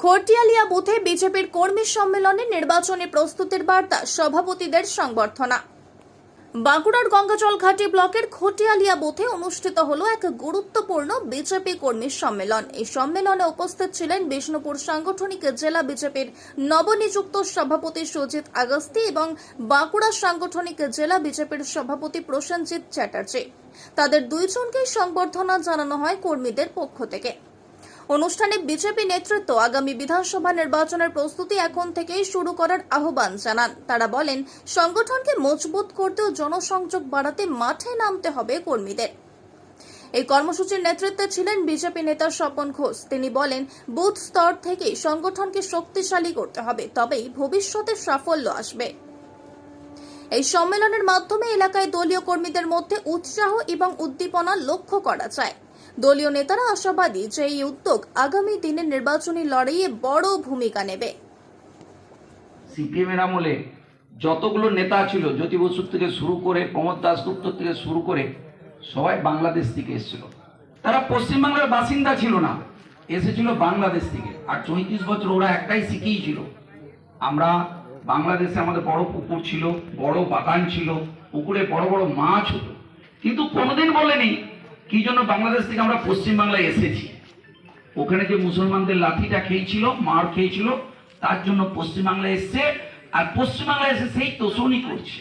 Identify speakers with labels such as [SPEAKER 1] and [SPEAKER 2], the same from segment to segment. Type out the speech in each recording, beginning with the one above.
[SPEAKER 1] খটিয়ালিয়া বুথে বিজেপির কর্মী সম্মেলনে নির্বাচনী প্রস্তুতির বার্তা সভাপতিদের সংবর্ধনা। বাঁকুড়ার গঙ্গাজল ঘাটি ব্লকের খটিয়ালিয়া বুথে অনুষ্ঠিত হল এক গুরুত্বপূর্ণ বিজেপি কর্মী সম্মেলন। এই সম্মেলনে উপস্থিত ছিলেন বিষ্ণুপুর সাংগঠনিক জেলা বিজেপির নবনিযুক্ত সভাপতি সুজিত আগস্তি এবং বাঁকুড়া সাংগঠনিক জেলা বিজেপির সভাপতি প্রসেনজিৎ চ্যাটার্জি। তাদের দুইজনকেই সংবর্ধনা জানানো হয় কর্মীদের পক্ষ থেকে। অনুষ্ঠানে বিজেপি নেতৃত্ব আগামী বিধানসভা নির্বাচনের প্রস্তুতি এখন থেকেই শুরু করার আহ্বান জানান। তারা বলেন, সংগঠনকে মজবুত করতে ও জনসংযোগ বাড়াতে মাঠে নামতে হবে কর্মীদের। এই কর্মসূচির নেতৃত্বে ছিলেন বিজেপি নেতা স্বপন ঘোষ। তিনি বলেন, বুথ স্তর থেকেই সংগঠনকে শক্তিশালী করতে হবে, তবেই ভবিষ্যতে সাফল্য আসবে। এই সম্মেলনের মাধ্যমে এলাকায় দলীয় কর্মীদের মধ্যে উৎসাহ এবং উদ্দীপনা লক্ষ্য করা যায়। দলীয় নেতারা আশাবাদী যে এই উদ্যোগ আগামী দিনের নির্বাচনী লড়াইয়ে বড় ভূমিকা নেবে।
[SPEAKER 2] সিপিএম এর আমলে যতগুলো নেতা ছিল জ্যোতি বসুর থেকে শুরু করে প্রমোদ দাসগুপ্ত থেকে শুরু করে সবাই বাংলাদেশ থেকে এসেছিল। তারা পশ্চিমবাংলার বাসিন্দা ছিল না, এসেছিল বাংলাদেশ থেকে। আর চৌত্রিশ বছর ওরা একটাই শিখেই ছিল। আমরা বাংলাদেশে আমাদের বড় পুকুর ছিল, বড় বাগান ছিল, পুকুরে বড় বড় মাছ হতো। কিন্তু কোনোদিন বলেনি কি জন্য বাংলাদেশ থেকে আমরা পশ্চিমবাংলায় এসেছি? ওখানে যে মুসলমানদের লাঠিটা খেয়েছিল, মার খেয়েছিল, তার জন্য পশ্চিমবাংলায় এসছে, আর পশ্চিমবাংলায় এসে সেই তোষণই করছে।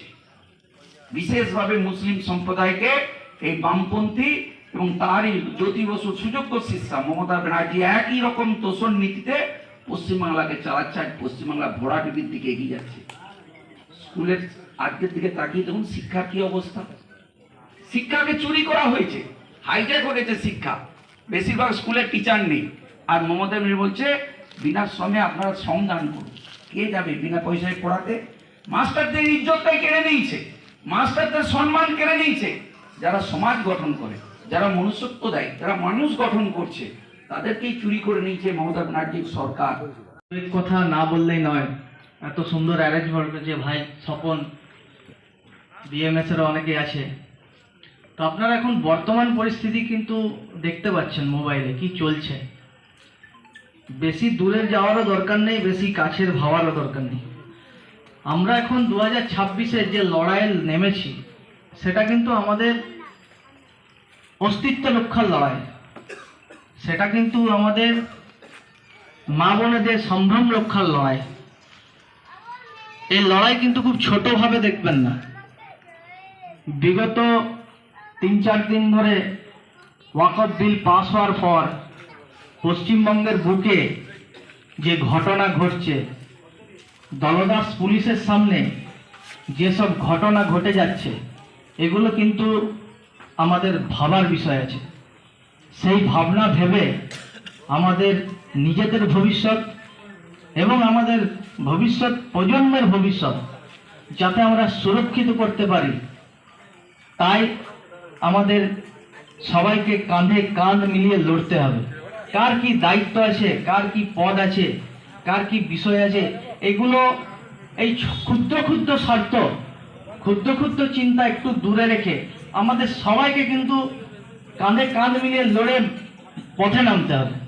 [SPEAKER 2] বিশেষভাবে মুসলিম সম্প্রদায়কে এই বামপন্থী এবং তারই জ্যোতি বসু সুযোগ্য শিষ্যা মমতা ব্যানার্জি একই রকম তোষণ নীতিতে পশ্চিমবাংলাকে চালাচ্ছে আর পশ্চিমবাংলা ভরাটির দিকে এগিয়ে যাচ্ছে। স্কুলের আজকের দিকে তাকিয়ে দেখুন শিক্ষার কি অবস্থা। শিক্ষাকে চুরি করা হয়েছে। হয়ে গেছে শিক্ষা। বেশিরভাগ স্কুলে টিচার নেই। আর মমতা মির বলছে, বিনা শ্রমে আপনারা শ্রম দান করুন। কে যাবে বিনা পয়সায় পড়াতে? মাস্টারদের ইজ্জতটাই কেড়ে নিয়েছে। মাস্টারদের সম্মান কেড়ে নিয়েছে। যারা সমাজ গঠন করে, যারা মনুষ্যত্ব দেয়, যারা মানুষ গঠন করছে, তাদেরকেই চুরি করে নিয়েছে মমতা ব্যানার্জির সরকার।
[SPEAKER 3] কথা না বললেই নয়, এত সুন্দর অ্যারেঞ্জমেন্ট যে ভাই স্বপন বিএমএস এর অনেকে আছে। তো আপনারা এখন বর্তমান পরিস্থিতি কিন্তু দেখতে পাচ্ছেন মোবাইলে কি চলছে। বেশি দূরে যাওয়ারও দরকার নেই, বেশি কাছের ভাবারও দরকার নেই। আমরা এখন দু হাজার যে লড়াইয়ে নেমেছি, সেটা কিন্তু আমাদের অস্তিত্ব রক্ষার লড়াই। সেটা কিন্তু আমাদের মা বোনেদের সম্ভ্রম রক্ষার লড়াই। এই লড়াই কিন্তু খুব ছোটভাবে দেখবেন না। বিগত তিন চার দিন ধরে ওয়াকফ বিল পাস হওয়ার পর পশ্চিমবঙ্গের বুকে যে ঘটনা ঘটছে, দলদাস পুলিশের সামনে যেসব ঘটনা ঘটে যাচ্ছে, এগুলো কিন্তু আমাদের ভাবার বিষয় আছে। সেই ভাবনা ভেবে আমাদের নিজেদের ভবিষ্যৎ এবং আমাদের ভবিষ্যৎ প্রজন্মের ভবিষ্যৎ যাতে আমরা সুরক্ষিত করতে পারি, তাই আমাদের সবাইকে কাঁধে কাঁধ মিলিয়ে লড়তে হবে। কার কি দায়িত্ব আছে, কার কি পদ আছে, কার কি বিষয় আছে, এগুলো এই ক্ষুদ্র ক্ষুদ্র শর্ত, ক্ষুদ্র ক্ষুদ্র চিন্তা একটু দূরে রেখে আমাদের সবাইকে কিন্তু কাঁধে কাঁধ মিলিয়ে লড়ে পথে নামতে হবে।